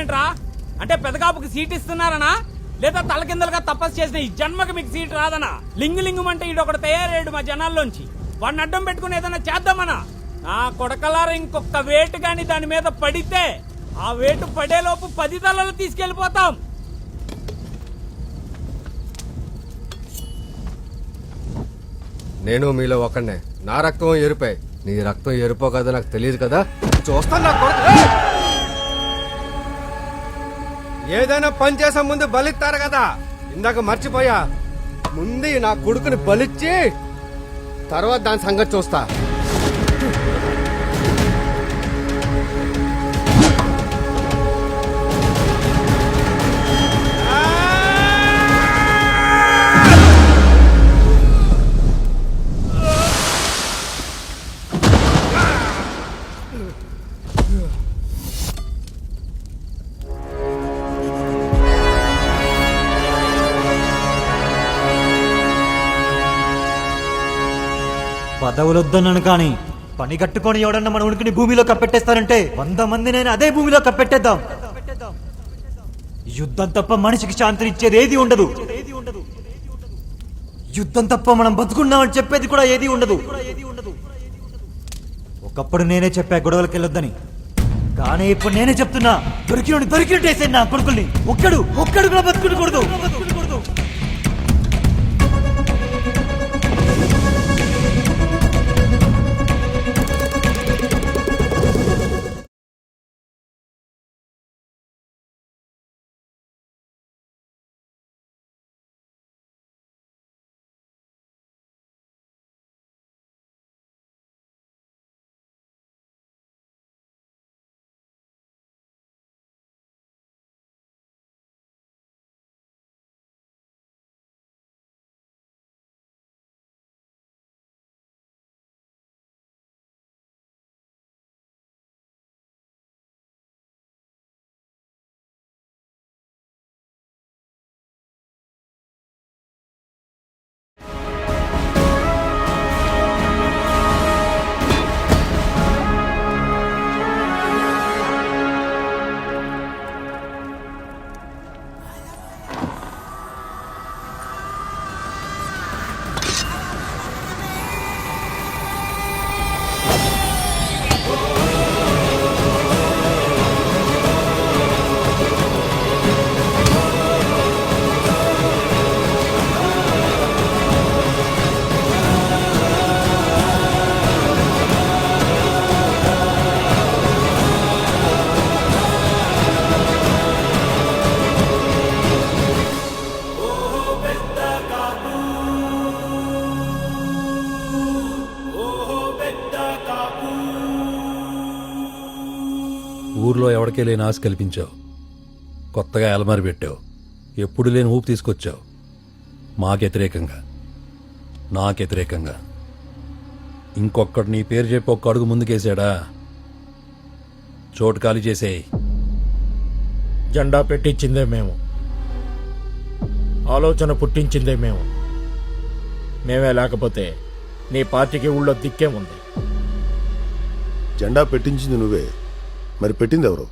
ఏంట్రా అంటే పెదకాపుకి సీట్ ఇస్తున్నారనా? లేదా తలకిందలుగా తపస్సు చేసిన ఈ జన్మకి మీకు సీట్ రాదనా? లింగు లింగం అంటే ఈడొకటి తయారయ్యాడు మా జనాల్లోంచి. వాడిని అడ్డం పెట్టుకుని ఏదైనా చేద్దామనా? నా కొడకలార ఇంకొక వేటు గాని దాని మీద పడితే ఆ వేటు పడేలోపు పది తలలు తీసుకెళ్ళిపోతాం నేను మీలో ఒకనే నా రక్తం ఎరుపే నీ రక్తం ఎరుపో కదా నాకు తెలియదు కదా? చూస్తాను నా కొడుకు! ఏదైనా పని చేసే ముందు బలిస్తారు కదా. ఇందాక మర్చిపోయా. ముందు నా కొడుకుని బలిచ్చి తర్వాత దాని సంగతి చూస్తా. పదవులొద్దన్నాను కానీ పని కట్టుకొని ఎవడన్నా మన ఉనికిని భూమిలో కప్పెట్టేస్తారంటే వంద మంది నేను అదే భూమిలో కప్పెట్టేద్దాం. యుద్ధం తప్ప మనిషికి శాంతినిచ్చేది ఏది ఉండదు. యుద్ధం తప్ప మనం బతుకున్నామని చెప్పేది కూడా ఏది ఉండదు. ఒకప్పుడు నేనే చెప్పా గొడవలకి వెళ్ళొద్దని కానీ ఇప్పుడు నేనే చెప్తున్నా దొరికిన దొరికినట్టేసే నా కొడుకుల్ని. ఒక్కడు ఒక్కడు కూడా బతుకునకూడదు ఊర్లో ఎవరికే లేని ఆశ కల్పించావు. కొత్తగా అలమారి పెట్టావు. ఎప్పుడు లేని ఊపు తీసుకొచ్చావు. మాకు వ్యతిరేకంగా. నాకు వ్యతిరేకంగా. ఇంకొక్కడు నీ పేరు చెప్పి ఒక్క అడుగు ముందుకేసాడా? చోటు ఖాళీ చేసేయి. జెండా పెట్టించిందే మేము. ఆలోచన పుట్టించిందే మేము. మేమే లేకపోతే నీ పార్టీకి ఊళ్ళో దిక్కే ఉంది జెండా పెట్టించింది నువ్వే. మరి పెట్టింది ఎవరు?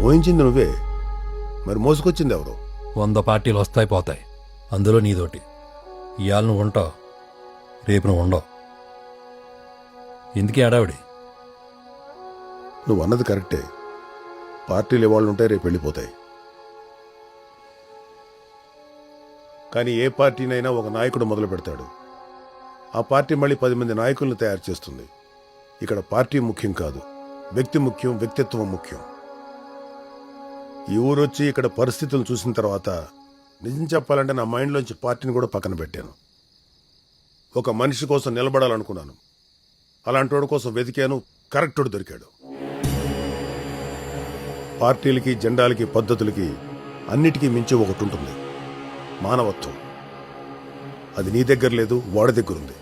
మోయించింది నువ్వే. మరి మోసుకొచ్చింది ఎవరు? వంద పార్టీలు వస్తాయి పోతాయి. అందులో నీదోటి. ఇవాళ నువ్వు ఉంటావు. రేపు నువ్వు ఉండవు. ఎందుకే అడావిడి నువ్వు అన్నది కరెక్టే. పార్టీలు ఇవాళ ఉంటే రేపు వెళ్ళిపోతాయి. కానీ ఏ పార్టీనైనా ఒక నాయకుడు మొదలు పెడతాడు. ఆ పార్టీ మళ్ళీ పది మంది నాయకులను తయారు చేస్తుంది. ఇక్కడ పార్టీ ముఖ్యం కాదు. వ్యక్తి ముఖ్యం వ్యక్తిత్వం ముఖ్యం. ఈ ఊరొచ్చి ఇక్కడ పరిస్థితులు చూసిన తర్వాత నిజం చెప్పాలంటే నా మైండ్లోంచి పార్టీని కూడా పక్కన పెట్టాను. ఒక మనిషి కోసం నిలబడాలనుకున్నాను. అలాంటి కోసం వెతికాను కరెక్టుడు దొరికాడు. పార్టీలకి జెండాలకి పద్ధతులకి అన్నిటికీ మించి ఒకటి ఉంటుంది. మానవత్వం. అది నీ దగ్గర లేదు వాడి దగ్గర ఉంది.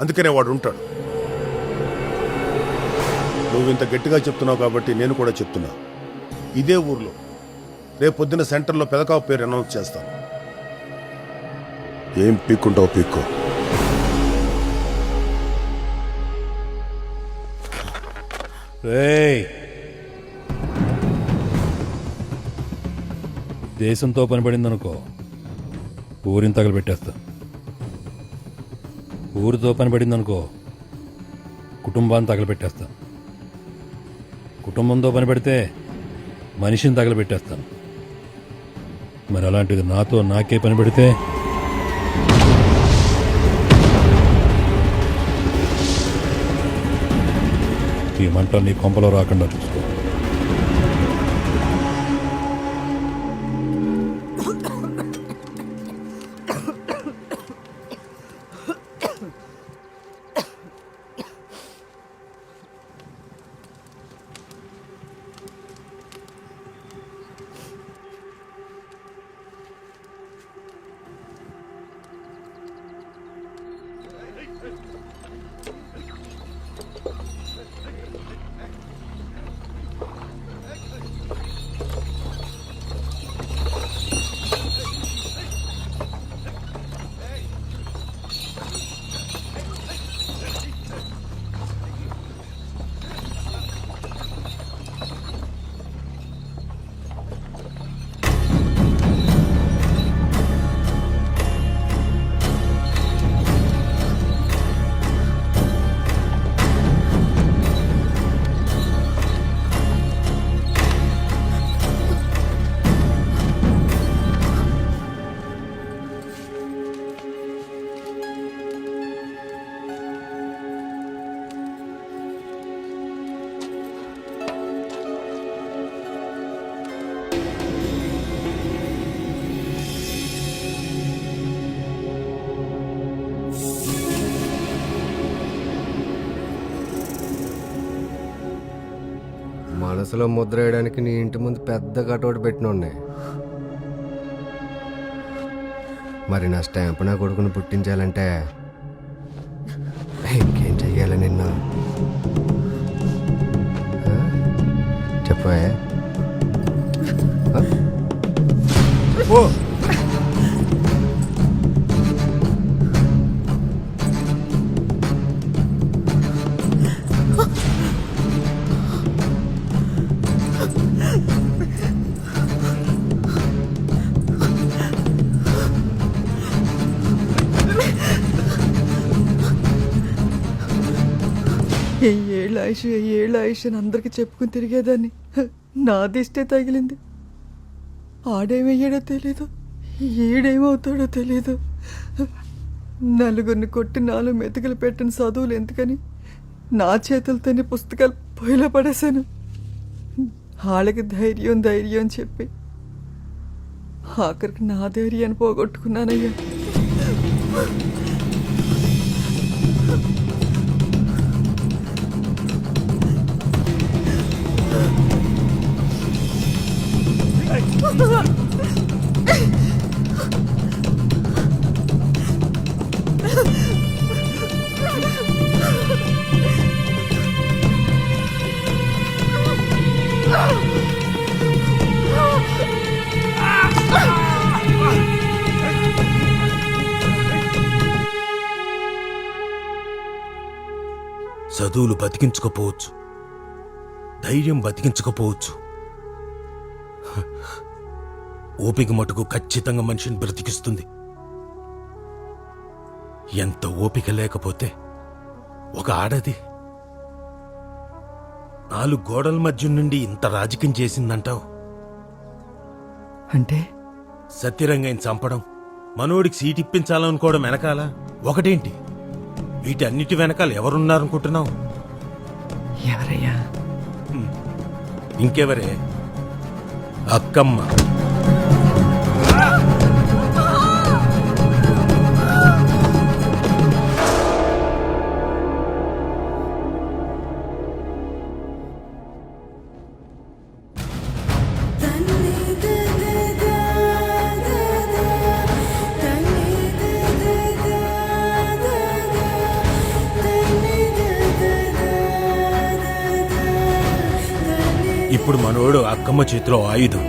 అందుకనే వాడు ఉంటాడు. నువ్వు ఇంత గట్టిగా చెప్తున్నావు కాబట్టి నేను కూడా చెప్తున్నా. ఇదే ఊర్లో రేపు పొద్దున సెంటర్లో పెదకావు పేరు అనౌన్స్ చేస్తాను. ఏం పీక్కుంటావు పీక్కు? దేశంతో పనిపడిందనుకో ఊరిని తగలబెట్టేస్తా. ఊరితో పనిపడిందనుకో కుటుంబాన్ని తగలబెట్టేస్తాను కుటుంబంతో పని పెడితే మనిషిని తగలబెట్టేస్తాను. మరి అలాంటిది నాతో నాకే పని పెడితే ఈ మంట నీ కొంపలో రాకుండా చూసుకో. మనసులో ముద్ర వేయడానికి నీ ఇంటి ముందు పెద్ద కటౌట్ పెట్టినోడ్నే. మరి నా స్టాంప్ నా కొడుకుని పుట్టించాలంటే ఇంకేం చెయ్యాలి నిన్ను? ఆ? ఓ! ఏళ్ళ ఆయుష్ ఏ ఏళ్ళ ఆయుష్ అని అందరికి చెప్పుకుని తిరిగేదాన్ని. నా దిష్టే తగిలింది. ఆడేమయ్యాడో తెలీదు ఏడేమవుతాడో తెలీదు. నలుగురిని కొట్టి నాలుగు మెతుకులు పెట్టిన చదువులు ఎందుకని? నా చేతులతోనే పుస్తకాలు పొయ్యిలో పడేశాను. వాళ్ళకి ధైర్యం ధైర్యం అని చెప్పి. ఆఖరికి నా ధైర్యాన్ని పోగొట్టుకున్నానయ్యా. చదువులు బతికించకపోవచ్చు. ధైర్యం బతికించకపోవచ్చు. ఓపిక మటుకు ఖచ్చితంగా మనిషిని బ్రతికిస్తుంది. ఎంత ఓపిక లేకపోతే ఒక ఆడది నాలుగు గోడల మధ్య నుండి ఇంత రాజకీయం చేసిందంటావు? అంటే? సత్యరంగని చంపడం మనోడికి సీట్ ఇప్పించాలనుకోవడం వెనకాల ఒకటేంటి? వీటన్నిటి వెనకాల ఎవరున్నారనుకుంటున్నావు? ఎవరయ్యా? ఇంకెవరే? అక్కమ్మ. అమ్మ చేతిలో ఆయుధం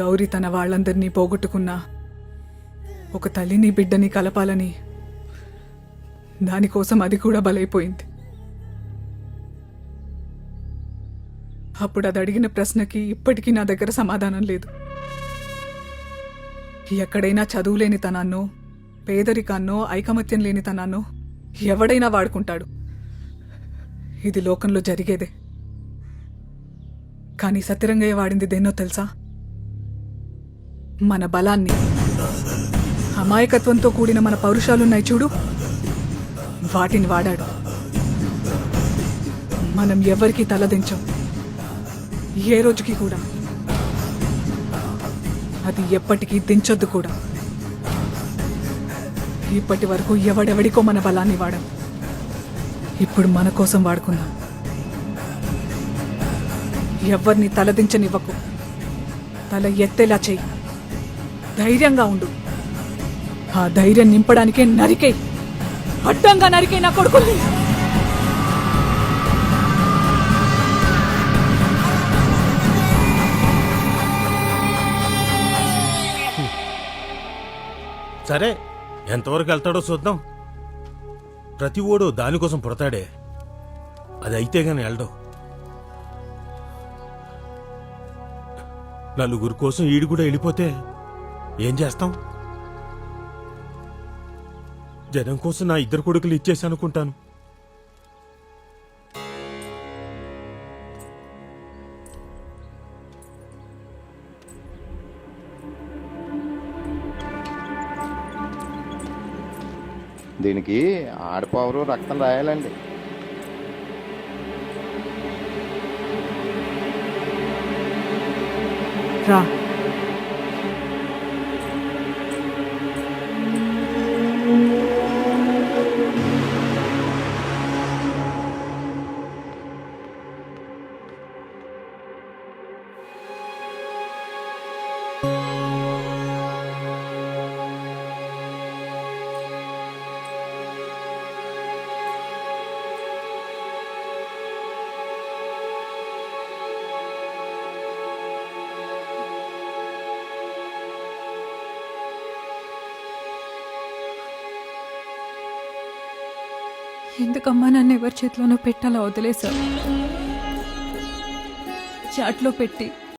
గౌరీ తన వాళ్ళందరినీ పోగొట్టుకున్నా ఒక తల్లిని బిడ్డని కలపాలని దానికోసం అది కూడా బలైపోయింది. అప్పుడు అది అడిగిన ప్రశ్నకి ఇప్పటికీ నా దగ్గర సమాధానం లేదు. ఎక్కడైనా చదువులేని తనాన్నో పేదరికాన్నో ఐకమత్యం లేని తనాన్నో ఎవడైనా వాడుకుంటాడు. ఇది లోకంలో జరిగేదే. కానీ సత్యరంగయ్య వాడింది దేన్నో తెలుసా? మన బలాన్ని. అమాయకత్వంతో కూడిన మన పౌరుషాలున్నాయి చూడు. వాటిని వాడాడు. మనం ఎవరికీ తలదించం. ఏ రోజుకి కూడా. అది ఎప్పటికీ దించొద్దు కూడా. ఇప్పటి వరకు ఎవడెవడికో మన బలాన్ని వాడాం. ఇప్పుడు మన కోసం వాడుకుందాం. ఎవరిని తలదించనివ్వకు. తల ఎత్తేలా చెయ్యి. ధైర్యంగా ఉండు. ఆ ధైర్యం నింపడానికే నరికే అడ్డంగా నరికే నా కొడుకుల్ని. సరే ఎంతవరకు వెళ్తాడో చూద్దాం. ప్రతి ఓడు దానికోసం పుడతాడే. అది అయితే గాని వెళ్ళడం. నలుగురు కోసం ఈడు కూడా వెళ్ళిపోతే ఏం చేస్తాం? జనం కోసం నా ఇద్దరు కొడుకులు ఇచ్చేసి అనుకుంటాను దీనికి ఆడపవరు రక్తం రాయాలండి. రా. ఎందుకమ్మా నన్ను ఎవరి చేతిలోనో పెట్టాలా వదిలేశావు? చాట్లో పెట్టి